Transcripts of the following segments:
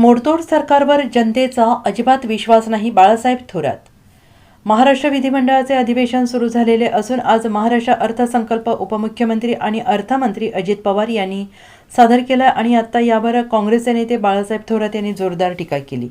मोडतोड सरकारवर जनतेचा अजिबात विश्वास नाही बाळासाहेब थोरात. महाराष्ट्र विधिमंडळाचे अधिवेशन सुरू झालेले असून आज महाराष्ट्र अर्थसंकल्प उपमुख्यमंत्री आणि अर्थमंत्री अजित पवार यांनी सादर केला आणि आत्ता यावर काँग्रेसचे नेते बाळासाहेब थोरात यांनी जोरदार टीका केली.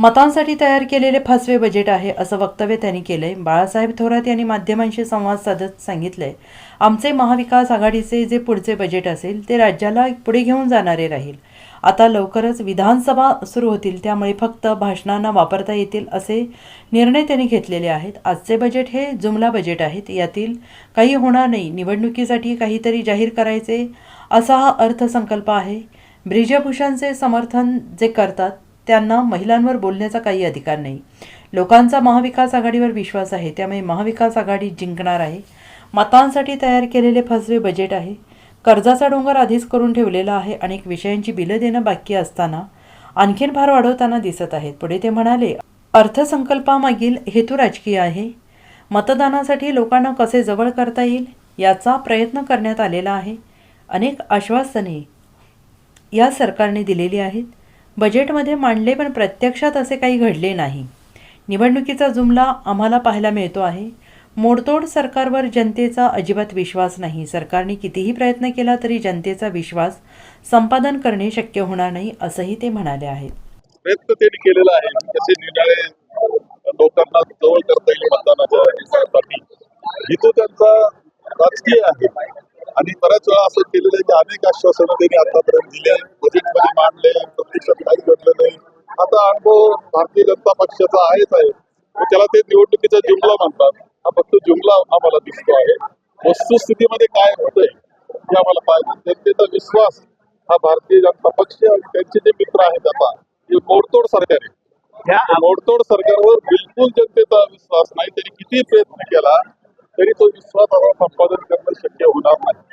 मतांसाठी तयार केलेले फसवे बजेट आहे असं वक्तव्य त्यांनी केलंय. बाळासाहेब थोरात यांनी माध्यमांशी संवाद साधत सांगितलंय आमचे महाविकास आघाडीचे जे पुढचे बजेट असेल ते राज्याला पुढे घेऊन जाणारे राहील. आता लवकरच विधानसभा सुरू होतील त्यामुळे फक्त भाषणांना वापरता येतील असे निर्णय त्यांनी घेतलेले आहेत. आजचे बजेट हे जुमला बजेट आहेत. यातील काही होणार नाही. निवडणुकीसाठी काहीतरी जाहीर करायचे असा हा अर्थसंकल्प आहे. ब्रिजभूषणचे समर्थन जे करतात त्यांना महिलांवर बोलण्याचा काही अधिकार नाही. लोकांचा महाविकास आघाडीवर विश्वास आहे. त्यामुळे महाविकास आघाडी जिंकणार आहे. मतांसाठी तयार केलेले फसवे बजेट आहे. कर्जाचा डोंगर आधीच करून ठेवलेला आहे. अनेक विषयांची बिलं देणं बाकी असताना आणखीन भार वाढवताना दिसत आहेत. पुढे ते म्हणाले अर्थसंकल्पामागील हेतू राजकीय आहे. मतदानासाठी लोकांना कसे जवळ करता येईल याचा प्रयत्न करण्यात आलेला आहे. अनेक आश्वासने या सरकारने दिलेली आहेत. बजेटमध्ये मांडले पण प्रत्यक्षात असे काही घडले नाही. निवडणुकीचा जुमला आम्हाला पाहायला मिळतो आहे. मोडतोड सरकारवर जनतेचा अजिबात विश्वास नाही. सरकारने कितीही प्रयत्न केला तरी जनतेचा विश्वास संपादन करणे शक्य होणार नाही असंही ते म्हणाले आहेत. प्रयत्न त्यांनी केलेला आहे. कसे निर्णय लोकांना जवळ करता येईल मतदानाच्या हेतू त्यांचा राजकीय आहे. आणि बऱ्याच वेळा असं केलेलं आहे की अनेक आश्वासनं त्यांनी आतापर्यंत दिले बजेटमध्ये मांडले प्रत्यक्षात काही घडलं नाही. आता अनुभव भारतीय जनता पक्षाचा आहेच आहे. त्याला ते निवडणुकीचा जुमला म्हणतात. हा फक्त जुमला आम्हाला दिसतो आहे. वस्तुस्थितीमध्ये काय होतंय हे आम्हाला पाहिजे जनतेचा विश्वास हा भारतीय जनता पक्ष आणि त्यांचे जे मित्र आहेत आता हे मोडतोड सरकार आहे. त्या मोडतोड सरकारवर बिलकुल जनतेचा विश्वास नाही. त्यांनी किती प्रयत्न केला तरी तो विश्वास आता संपादन करणं शक्य होणार नाही.